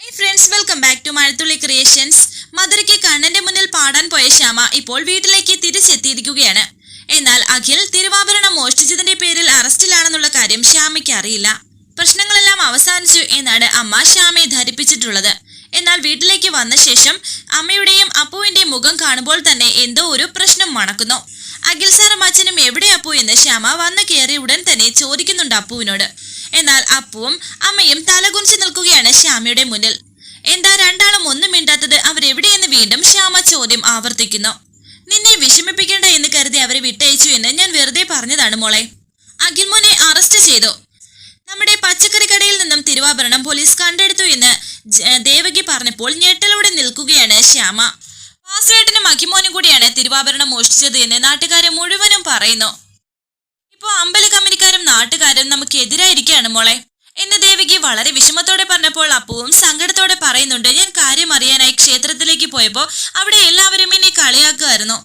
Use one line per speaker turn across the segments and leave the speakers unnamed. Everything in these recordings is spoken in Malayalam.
Hi friends welcome back to Mazhathulli creations മധുരയ്ക്ക് കണ്ണന്റെ മുന്നിൽ പാടാൻ പോയ ശ്യാമ ഇപ്പോൾ വീട്ടിലേക്ക് തിരിച്ചെത്തിയിരിക്കുകയാണ്. എന്നാൽ അഖിൽ തിരുവാഭരണം മോഷ്ടിച്ചതിന്റെ പേരിൽ അറസ്റ്റിലാണെന്നുള്ള കാര്യം ശ്യാമയ്ക്ക് അറിയില്ല. പ്രശ്നങ്ങളെല്ലാം അവസാനിച്ചു എന്നാണ് അമ്മ ശ്യാമയെ ധരിപ്പിച്ചിട്ടുള്ളത്. എന്നാൽ വീട്ടിലേക്ക് വന്ന ശേഷം അമ്മയുടെയും അപ്പുവിന്റെയും മുഖം കാണുമ്പോൾ തന്നെ എന്തോ ഒരു പ്രശ്നം മണക്കുന്നു. അഖിൽ സാറും അച്ഛനും എവിടെ അപ്പു എന്ന് ശ്യാമ വന്നു കയറിയ ഉടൻ തന്നെ ചോദിക്കുന്നുണ്ട് അപ്പുവിനോട്. എന്നാൽ അപ്പുവും അമ്മയും തലകുനിച്ച് നിൽക്കുകയാണ് ശ്യാമയുടെ മുന്നിൽ. എന്താ രണ്ടാളും ഒന്നും മിണ്ടാത്തത് അവരെവിടെയെന്ന് വീണ്ടും ശ്യാമ ചോദ്യം ആവർത്തിക്കുന്നു. നിന്നെ വിഷമിപ്പിക്കേണ്ട എന്ന് കരുതി അവരെ വിട്ടയച്ചു എന്ന് ഞാൻ വെറുതെ പറഞ്ഞതാണ് മോളെ. അഖിൽമോനെ അറസ്റ്റ് ചെയ്തു. നമ്മുടെ പച്ചക്കറി കടയിൽ നിന്നും തിരുവാഭരണം പോലീസ് കണ്ടെടുത്തു എന്ന് ദേവകി പറഞ്ഞപ്പോൾ ഞെട്ടലോടെ നിൽക്കുകയാണ് ശ്യാമ. വാസുവേട്ടനും അഖിമോനും കൂടിയാണ് തിരുവാഭരണം മോഷ്ടിച്ചത് എന്ന് നാട്ടുകാരെ മുഴുവനും പറയുന്നു. ഇപ്പോ അമ്പല കമ്പനിക്കാരും നാട്ടുകാരും നമുക്ക് എതിരായിരിക്കുകയാണ് മോളെ. എന്ന് ദേവിക്ക് വളരെ വിഷമത്തോടെ പറഞ്ഞപ്പോൾ അപ്പുവും സങ്കടത്തോടെ പറയുന്നുണ്ട് ഞാൻ കാര്യം അറിയാനായി ക്ഷേത്രത്തിലേക്ക് പോയപ്പോ അവിടെ എല്ലാവരും എന്നെ കളിയാക്കുമായിരുന്നു.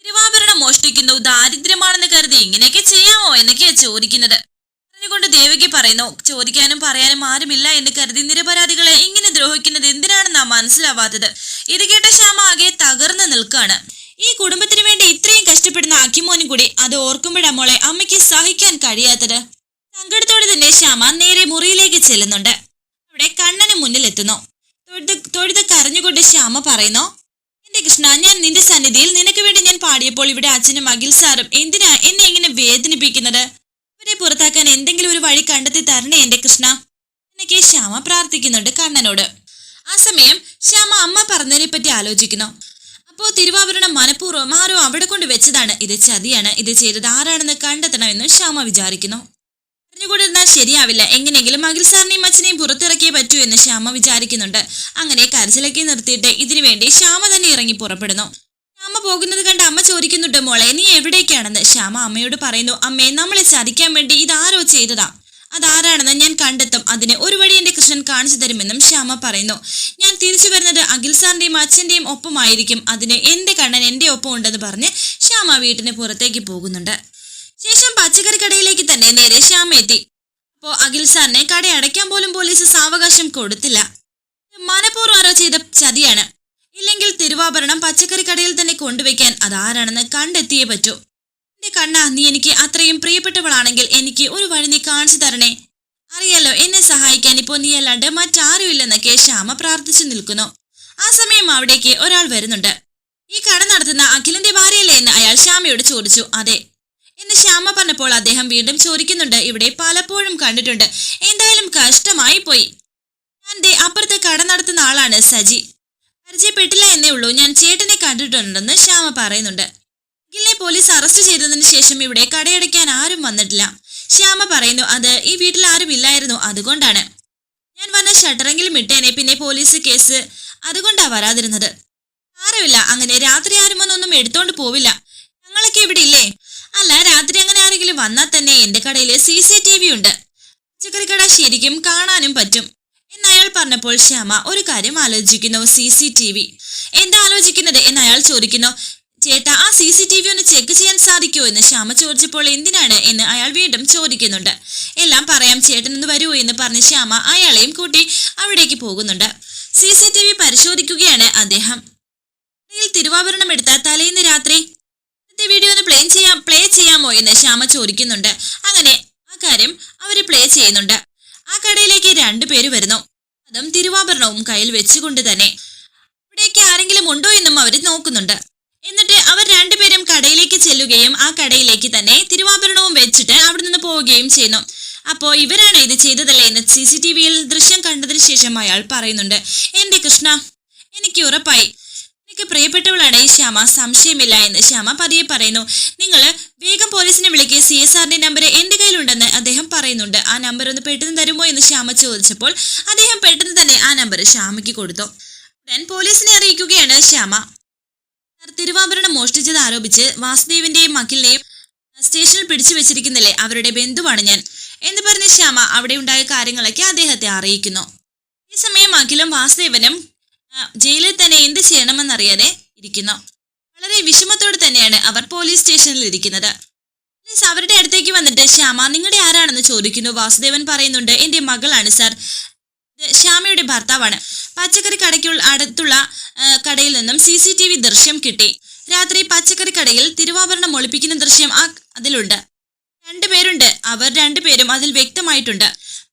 തിരുവാഭരണം മോഷ്ടിക്കുന്നു ദാരിദ്ര്യമാണെന്ന് കരുതി ഇങ്ങനെയൊക്കെ ചെയ്യാമോ എന്നൊക്കെയാ ചോദിക്കുന്നത്. പറഞ്ഞുകൊണ്ട് ദേവകി പറയുന്നു ചോദിക്കാനും പറയാനും ആരുമില്ല എന്ന് കരുതി നിരപരാധികളെ ഇങ്ങനെ ദ്രോഹിക്കുന്നത് എന്തിനാണെന്നാ മനസ്സിലാവാത്തത്. ഇത് കേട്ട ശ്യാമ ആകെ തകർന്നു നിൽക്കുകയാണ്. ഈ കുടുംബത്തിന് കഷ്ടപ്പെടുന്ന അക്കിമോനും കൂടി അത് ഓർക്കുമ്പോഴാ മോളെ അമ്മയ്ക്ക് സഹിക്കാൻ കഴിയാത്തത്. സങ്കടത്തോടെ തന്നെ ശ്യാമ നേരെ മുറിയിലേക്ക് ചെല്ലുന്നുണ്ട്. അവിടെ കണ്ണന് മുന്നിലെത്തുന്നു തൊഴുത് തൊഴുത് കരഞ്ഞുകൊണ്ട് ശ്യാമ പറയുന്നു എന്റെ കൃഷ്ണ ഞാൻ നിന്റെ സന്നിധിയിൽ നിനക്ക് വേണ്ടി ഞാൻ പാടിയപ്പോൾ ഇവിടെ അച്ഛനും അഖിൽ സാറും എന്തിനാ എന്നെ ഇങ്ങനെ വേദനിപ്പിക്കുന്നത്? അവരെ പുറത്താക്കാൻ എന്തെങ്കിലും ഒരു വഴി കണ്ടെത്തി തരണേ എന്റെ കൃഷ്ണ. എന്നൊക്കെ ശ്യാമ പ്രാർത്ഥിക്കുന്നുണ്ട് കണ്ണനോട്. ആ സമയം ശ്യാമ അമ്മ പറഞ്ഞതിനെ പറ്റി ആലോചിക്കുന്നു. അപ്പോ തിരുവാഭരണം മനഃപൂർവം ആരോ അവിടെ കൊണ്ട് വെച്ചതാണ്. ഇത് ചതിയാണ്. ഇത് ചെയ്തത് ആരാണെന്ന് കണ്ടെത്തണമെന്ന് ശ്യാമ വിചാരിക്കുന്നു. പറഞ്ഞുകൊണ്ടിരുന്നാൽ ശരിയാവില്ല. എങ്ങനെയെങ്കിലും അഖിൽ സാറിനെയും അച്ഛനെയും പുറത്തിറക്കിയേ പറ്റൂ എന്ന് ശ്യാമ വിചാരിക്കുന്നുണ്ട്. അങ്ങനെ കരച്ചിലൊക്കെ നിർത്തിയിട്ട് ഇതിനു വേണ്ടി ശ്യാമ തന്നെ ഇറങ്ങി പുറപ്പെടുന്നു. ശ്യാമ പോകുന്നത് കണ്ട് അമ്മ ചോദിക്കുന്നുണ്ട് മോളെ നീ എവിടേക്കാണെന്ന്? ശ്യാമ അമ്മയോട് പറയുന്നു അമ്മേ നമ്മളെ ചതിക്കാൻ വേണ്ടി ഇതാരോ ചെയ്തതാ? അതാരാണെന്ന് ഞാൻ കണ്ടെത്തും. അതിനെ ഒരു വഴി എന്റെ കൃഷ്ണൻ കാണിച്ചു തരുമെന്നും ശ്യാമ പറയുന്നു. ഞാൻ തിരിച്ചു വരുന്നത് അഖിൽ സാറിന്റെയും അച്ഛന്റെയും ഒപ്പമായിരിക്കും. അതിന് എന്റെ കണ്ണൻ എന്റെ ഒപ്പം ഉണ്ടെന്ന് പറഞ്ഞ് ശ്യാമ വീട്ടിന് പുറത്തേക്ക് പോകുന്നുണ്ട്. ശേഷം പച്ചക്കറി കടയിലേക്ക് തന്നെ നേരെ ശ്യാമ എത്തി. അപ്പോ അഖിൽ സാറിനെ കട അടയ്ക്കാൻ പോലും പോലീസ് സാവകാശം കൊടുത്തില്ല. മനഃപൂർവം ആരോ ചെയ്ത ചതിയാണ്. ഇല്ലെങ്കിൽ തിരുവാഭരണം പച്ചക്കറി കടയിൽ തന്നെ കൊണ്ടുവയ്ക്കാൻ അതാരാണെന്ന് കണ്ടെത്തിയേ പറ്റൂ. എന്റെ കണ്ണ നീ എനിക്ക് അത്രയും പ്രിയപ്പെട്ടവളാണെങ്കിൽ എനിക്ക് ഒരു വഴി നീ കാണിച്ചു തരണേ. അറിയാലോ എന്നെ സഹായിക്കാൻ ഇപ്പോ നീ അല്ലാണ്ട് മറ്റാരുമില്ലെന്നൊക്കെ ശ്യാമ പ്രാർത്ഥിച്ചു നിൽക്കുന്നു. ആ സമയം അവിടേക്ക് ഒരാൾ വരുന്നുണ്ട്. ഈ കട നടത്തുന്ന അഖിലിന്റെ ഭാര്യയല്ലേ എന്ന് അയാൾ ശ്യാമയോട് ചോദിച്ചു. അതെ. എന്ന് ശ്യാമ പറഞ്ഞപ്പോൾ അദ്ദേഹം വീണ്ടും ചോദിക്കുന്നുണ്ട്. ഇവിടെ പലപ്പോഴും കണ്ടിട്ടുണ്ട്. എന്തായാലും കഷ്ടമായി പോയി. ഞാൻ അപ്പുറത്തെ കട നടത്തുന്ന ആളാണ് സജി. പരിചയപ്പെട്ടില്ല എന്നേ ഉള്ളൂ. ഞാൻ ചേട്ടനെ കണ്ടിട്ടുണ്ടെന്ന് ശ്യാമ പറയുന്നുണ്ട്. അഖിലിനെ പോലീസ് അറസ്റ്റ് ചെയ്തതിനു ശേഷം ഇവിടെ കടയടയ്ക്കാൻ ആരും വന്നിട്ടില്ല. ശ്യാമ പറയുന്നു അത് ഈ വീട്ടിൽ ആരും ഇല്ലായിരുന്നു അതുകൊണ്ടാണ്. ഞാൻ വന്ന ഷട്ടറെങ്കിലും ഇട്ടേനെ പിന്നെ പോലീസ് കേസ് അതുകൊണ്ടാ വരാതിരുന്നത്. ആരുമില്ല അങ്ങനെ രാത്രി ആരും വന്നൊന്നും എടുത്തോണ്ട് പോവില്ല. ഞങ്ങളൊക്കെ ഇവിടെ ഇല്ലേ? അല്ല രാത്രി അങ്ങനെ ആരെങ്കിലും വന്നാൽ തന്നെ എന്റെ കടയിൽ സി സി ടി വി ഉണ്ട്. പച്ചക്കറി കട ശരിക്കും കാണാനും പറ്റും. എന്ന് അയാൾ പറഞ്ഞപ്പോൾ ശ്യാമ ഒരു കാര്യം ആലോചിക്കുന്നു സി സി ടി വി. എന്താ ആലോചിക്കുന്നത്? എന്ന് അയാൾ ചോദിക്കുന്നു. ചേട്ടാ ആ സി സി ടി വി ഒന്ന് ചെക്ക് ചെയ്യാൻ സാധിക്കുമോ എന്ന് ശ്യാമ ചോദിച്ചപ്പോൾ എന്തിനാണ് എന്ന് അയാൾ വീണ്ടും ചോദിക്കുന്നുണ്ട്. എല്ലാം പറയാം ചേട്ടൻ ഒന്ന് വരൂ എന്ന് പറഞ്ഞ് ശ്യാമ അയാളെയും കൂട്ടി അവിടേക്ക് പോകുന്നുണ്ട്. സി സി ടി വി പരിശോധിക്കുകയാണ് അദ്ദേഹം. തിരുവാഭരണം എടുത്ത തലേന്ന് രാത്രി വീഡിയോ ഒന്ന് പ്ലേ ചെയ്യാ പ്ലേ ചെയ്യാമോ എന്ന് ശ്യാമ ചോദിക്കുന്നുണ്ട്. അങ്ങനെ ആ കാര്യം അവർ പ്ലേ ചെയ്യുന്നുണ്ട്. ആ കടയിലേക്ക് രണ്ടുപേര് വരുന്നു. അതും തിരുവാഭരണവും കയ്യിൽ വെച്ചുകൊണ്ട് തന്നെ. ഇവിടേക്ക് ആരെങ്കിലും ഉണ്ടോ എന്നും അവർ നോക്കുന്നുണ്ട്. എന്നിട്ട് അവർ രണ്ടുപേരും കടയിലേക്ക് ചെല്ലുകയും ആ കടയിലേക്ക് തന്നെ തിരുവാഭരണവും വെച്ചിട്ട് അവിടെ നിന്ന് പോവുകയും ചെയ്യുന്നു. അപ്പോ ഇവരാണ് ഇത് ചെയ്തതല്ലേ എന്ന് സി സി ടി വിയിൽ ദൃശ്യം കണ്ടതിന് ശേഷം അയാൾ പറയുന്നുണ്ട്. എന്റെ കൃഷ്ണ? എനിക്ക് ഉറപ്പായി. എനിക്ക് പ്രിയപ്പെട്ടവളാണ് ശ്യാമ. സംശയമില്ല എന്ന് ശ്യാമ പതിയെ പറയുന്നു. നിങ്ങൾ വേഗം പോലീസിനെ വിളിക്കുക സി എസ് ആറിന്റെ നമ്പർ എന്റെ കയ്യിലുണ്ടെന്ന് അദ്ദേഹം പറയുന്നുണ്ട്. ആ നമ്പർ ഒന്ന് പെട്ടെന്ന് തരുമോ എന്ന് ശ്യാമ ചോദിച്ചപ്പോൾ അദ്ദേഹം പെട്ടെന്ന് തന്നെ ആ നമ്പർ ശ്യാമയ്ക്ക് കൊടുത്തു. ഉടൻ പോലീസിനെ അറിയിക്കുകയാണ് ശ്യാമ. തിരുവാഭരണം മോഷ്ടിച്ചത് ആരോപിച്ച് വാസുദേവിന്റെയും അഖിലിനെയും സ്റ്റേഷനിൽ പിടിച്ചു വെച്ചിരിക്കുന്നില്ലേ അവരുടെ ബന്ധുവാണ് ഞാൻ എന്ന് പറഞ്ഞ ശ്യാമ അവിടെ ഉണ്ടായ കാര്യങ്ങളൊക്കെ അദ്ദേഹത്തെ അറിയിക്കുന്നു. ഈ സമയം അഖിലും വാസുദേവനും ജയിലിൽ തന്നെ എന്ത് ചെയ്യണമെന്നറിയാതെ ഇരിക്കുന്നു. വളരെ വിഷമത്തോടെ തന്നെയാണ് അവർ പോലീസ് സ്റ്റേഷനിൽ ഇരിക്കുന്നത്. പോലീസ് അവരുടെ അടുത്തേക്ക് വന്നിട്ട് ശ്യാമ നിങ്ങളുടെ ആരാണെന്ന് ചോദിക്കുന്നു. വാസുദേവൻ പറയുന്നുണ്ട് എന്റെ മകളാണ് സാർ. ശ്യാമയുടെ ഭർത്താവാണ്. പച്ചക്കറി കടയ്ക്കുള്ള അടുത്തുള്ള കടയിൽ നിന്നും സി സി ടി വി ദൃശ്യം കിട്ടി. രാത്രി പച്ചക്കറി കടയിൽ തിരുവാഭരണം ഒളിപ്പിക്കുന്ന ദൃശ്യം ആ അതിലുണ്ട്. രണ്ടുപേരുണ്ട് അവർ രണ്ടുപേരും അതിൽ വ്യക്തമായിട്ടുണ്ട്.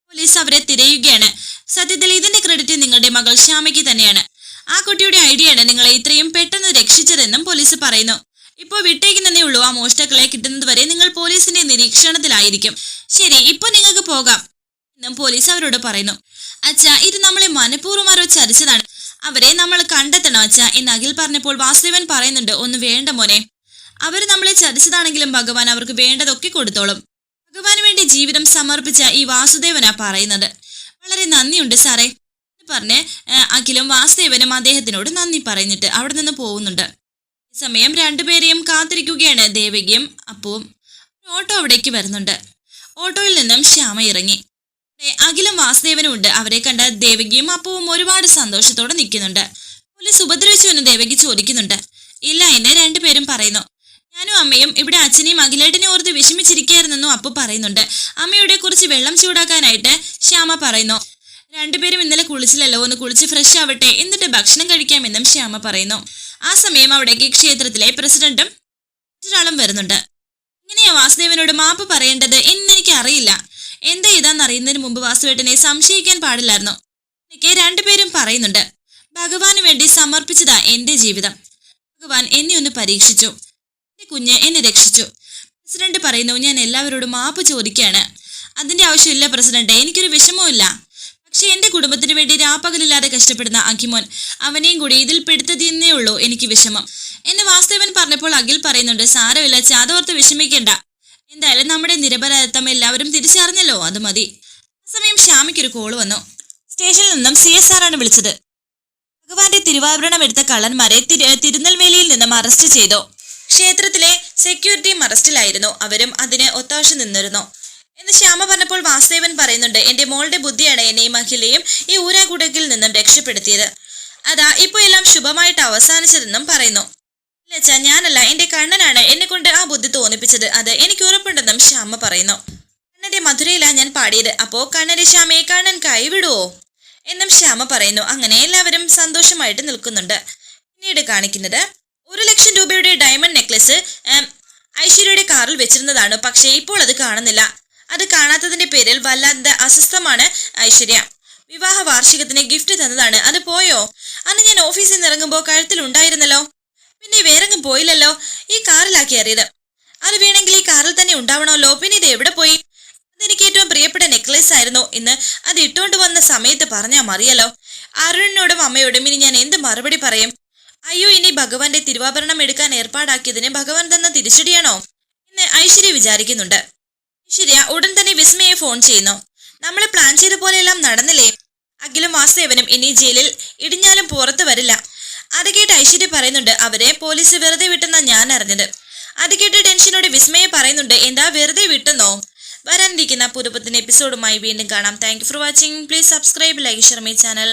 പോലീസ് അവരെ തിരയുകയാണ്. സത്യത്തിൽ ഇതിന്റെ ക്രെഡിറ്റ് നിങ്ങളുടെ മകൾ ശ്യാമയ്ക്ക് തന്നെയാണ്. ആ കുട്ടിയുടെ ഐഡിയയാണ് നിങ്ങളെ ഇത്രയും പെട്ടെന്ന് രക്ഷിച്ചതെന്നും പോലീസ് പറയുന്നു. ഇപ്പോൾ വിട്ടേക്കുന്നതേ ഉള്ളൂ. ആ മോഷ്ടാക്കളെ കിട്ടുന്നത് വരെ നിങ്ങൾ പോലീസിന്റെ നിരീക്ഷണത്തിലായിരിക്കും. ശരി ഇപ്പൊ നിങ്ങൾക്ക് പോകാം. എന്നും പോലീസ് അവരോട് പറയുന്നു. അച്ഛാ ഇത് നമ്മളെ മനഃപൂർവം ആരോ ചരിച്ചതാണ്. അവരെ നമ്മൾ കണ്ടെത്തണം അച്ഛാ എന്ന് അഖിൽ പറഞ്ഞപ്പോൾ വാസുദേവൻ പറയുന്നുണ്ട് ഒന്ന് വേണ്ട മോനെ. അവർ നമ്മളെ ചതിച്ചതാണെങ്കിലും ഭഗവാൻ അവർക്ക് വേണ്ടതൊക്കെ കൊടുത്തോളും. ഭഗവാന് വേണ്ടി ജീവിതം സമർപ്പിച്ച ഈ വാസുദേവനാ പറയുന്നത്. വളരെ നന്ദിയുണ്ട് സാറേ. പറഞ്ഞ് അഖിലും വാസുദേവനും അദ്ദേഹത്തിനോട് നന്ദി പറഞ്ഞിട്ട് അവിടെ നിന്ന് പോകുന്നുണ്ട്. സമയം രണ്ടുപേരെയും കാത്തിരിക്കുകയാണ് ദേവകിയും അപ്പുവും. ഓട്ടോ അവിടേക്ക് വരുന്നുണ്ട്. ഓട്ടോയിൽ നിന്നും ശ്യാമ ഇറങ്ങി. അഖിലും വാസുദേവനും ഉണ്ട് അവരെ കണ്ട ദേവകിയും അപ്പവും ഒരുപാട് സന്തോഷത്തോടെ നിൽക്കുന്നുണ്ട്. പോലീസ് ഉപദ്രവിച്ചു എന്ന് ദേവകി ചോദിക്കുന്നുണ്ട്. ഇല്ല എന്ന് രണ്ടുപേരും പറയുന്നു. ഞാനും അമ്മയും ഇവിടെ അച്ഛനെയും അഖിലേട്ടനെ ഓർത്ത് വിഷമിച്ചിരിക്കുകയായിരുന്നെന്നും അപ്പു പറയുന്നുണ്ട്. അമ്മയുടെ കുറിച്ച് വെള്ളം ചൂടാക്കാനായിട്ട് ശ്യാമ പറയുന്നു. രണ്ടുപേരും ഇന്നലെ കുളിച്ചില്ലല്ലോ ഒന്ന് കുളിച്ച് ഫ്രഷ് ആവട്ടെ എന്നിട്ട് ഭക്ഷണം കഴിക്കാമെന്നും ശ്യാമ പറയുന്നു. ആ സമയം അവിടേക്ക് ക്ഷേത്രത്തിലെ പ്രസിഡന്റും മറ്റൊരാളും വരുന്നുണ്ട്. ഇങ്ങനെയാ വാസുദേവനോട് മാപ്പ് പറയേണ്ടത് എന്നെനിക്ക് അറിയില്ല എന്താ ഇതാന്ന് അറിയുന്നതിന് മുമ്പ് വാസുവേട്ടനെ സംശയിക്കാൻ പാടില്ലായിരുന്നു. എനിക്ക് രണ്ടുപേരും പറയുന്നുണ്ട് ഭഗവാന് വേണ്ടി സമർപ്പിച്ചതാ എന്റെ ജീവിതം. ഭഗവാൻ എന്നെ ഒന്ന് പരീക്ഷിച്ചു. എന്റെ കുഞ്ഞ് എന്നെ രക്ഷിച്ചു. പ്രസിഡന്റ് പറയുന്നു ഞാൻ എല്ലാവരോടും മാപ്പ് ചോദിക്കുകയാണ്. അതിന്റെ ആവശ്യമില്ല പ്രസിഡന്റ് എനിക്കൊരു വിഷമവുമില്ല. പക്ഷെ എന്റെ കുടുംബത്തിന് വേണ്ടി രാപ്പകലില്ലാതെ കഷ്ടപ്പെടുന്ന അഖിമോൻ അവനെയും കൂടി ഇതിൽ പെടുത്തതിന്നേ ഉള്ളൂ എനിക്ക് വിഷമം. എന്നെ വാസ്തവൻ പറഞ്ഞപ്പോൾ അഖിൽ പറയുന്നുണ്ട് സാരമില്ല ചാതോർത്ത് വിഷമിക്കേണ്ട. എന്തായാലും നമ്മുടെ നിരപരാധിത്വം എല്ലാവരും തിരിച്ചറിഞ്ഞല്ലോ അത് മതി. ആ സമയം ശ്യാമിക്കൊരു കോൾ വന്നു. സ്റ്റേഷനിൽ നിന്നും സി എസ് ആണ് വിളിച്ചത്. ഭഗവാന്റെ തിരുവാഭരണം എടുത്ത കള്ളന്മാരെ തിരു- തിരുനെൽവേലിയിൽ നിന്നും അറസ്റ്റ് ചെയ്തു. ക്ഷേത്രത്തിലെ സെക്യൂരിറ്റിയും അറസ്റ്റിലായിരുന്നു അവരും അതിന് ഒത്താശ നിന്നിരുന്നു. എന്ന് ശ്യാമ പറഞ്ഞപ്പോൾ വാസുദേവൻ പറയുന്നുണ്ട് എന്റെ മോളുടെ ബുദ്ധിയാണ് എന്നെയും അഖിലയും ഈ ഊരാകുടകിൽ നിന്നും രക്ഷപ്പെടുത്തിയത്. അതാ ഇപ്പോ എല്ലാം ശുഭമായിട്ട് അവസാനിച്ചതെന്നും പറയുന്നു. ഞാനല്ല എന്റെ കണ്ണനാണ് എന്നെ കൊണ്ട് ആ ബുദ്ധി തോന്നിപ്പിച്ചത്. അത് എനിക്ക് ഉറപ്പുണ്ടെന്നും ശ്യാമ പറയുന്നു. കണ്ണന്റെ മധുരയിലാ ഞാൻ പാടിയത്. അപ്പോ കണ്ണന്റെ ശ്യാമയെ കണ്ണൻ കൈവിടുവോ? എന്നും ശ്യാമ പറയുന്നു. അങ്ങനെ എല്ലാവരും സന്തോഷമായിട്ട് നിൽക്കുന്നുണ്ട്. പിന്നീട് കാണിക്കുന്നത് ഒരു ലക്ഷം രൂപയുടെ ഡയമണ്ട് നെക്ലസ് ഐശ്വര്യയുടെ കാറിൽ വെച്ചിരുന്നതാണ്. പക്ഷേ ഇപ്പോൾ അത് കാണുന്നില്ല. അത് കാണാത്തതിന്റെ പേരിൽ വല്ലാത്ത അസ്വസ്ഥമാണ് ഐശ്വര്യ. വിവാഹ വാർഷികത്തിന് ഗിഫ്റ്റ് തന്നതാണ്. അത് പോയോ? അന്ന് ഞാൻ ഓഫീസിൽ നിന്ന് ഇറങ്ങുമ്പോൾ കഴുത്തിൽ ഉണ്ടായിരുന്നല്ലോ. പിന്നെ വേറെങ്ങും പോയില്ലല്ലോ. ഈ കാറിലാക്കി അറിയത്. അത് വേണമെങ്കിൽ ഈ കാറിൽ തന്നെ ഉണ്ടാവണമല്ലോ. പിന്നെ ഇത് എവിടെ പോയി? അതെനിക്ക് ഏറ്റവും പ്രിയപ്പെട്ട നെക്ലേസ് ആയിരുന്നു. ഇന്ന് അത് ഇട്ടുകൊണ്ട് വന്ന സമയത്ത് പറഞ്ഞാൽ മറിയല്ലോ അരുണിനോടും അമ്മയോടും ഇനി ഞാൻ എന്ത് മറുപടി പറയും? അയ്യോ ഇനി ഭഗവാന്റെ തിരുവാഭരണം എടുക്കാൻ ഏർപ്പാടാക്കിയതിന് ഭഗവാൻ തന്ന തിരിച്ചടിയാണോ? എന്ന് ഐശ്വര്യ വിചാരിക്കുന്നുണ്ട്. ഐശ്വര്യ ഉടൻ തന്നെ വിസ്മയെ ഫോൺ ചെയ്യുന്നു. നമ്മൾ പ്ലാൻ ചെയ്ത പോലെയെല്ലാം നടന്നില്ലേ? അഖിലും വാസുദേവനും ഇനി ജയിലിൽ ഇടിഞ്ഞാലും പുറത്തു വരില്ല. അത് കേട്ട് ഐശ്വര്യ പറയുന്നുണ്ട് അവരെ പോലീസ് വെറുതെ വിട്ടെന്നാ ഞാൻ അറിഞ്ഞത്. അത് കേട്ട് ടെൻഷനോടെ വിസ്മയെ പറയുന്നുണ്ട് എന്താ വെറുതെ വിട്ടെന്നോ? വരാനിരിക്കുന്ന പുതുപ്പത്തിന് എപ്പിസോഡുമായി വീണ്ടും കാണാം. Thank for watching please subscribe like share my channel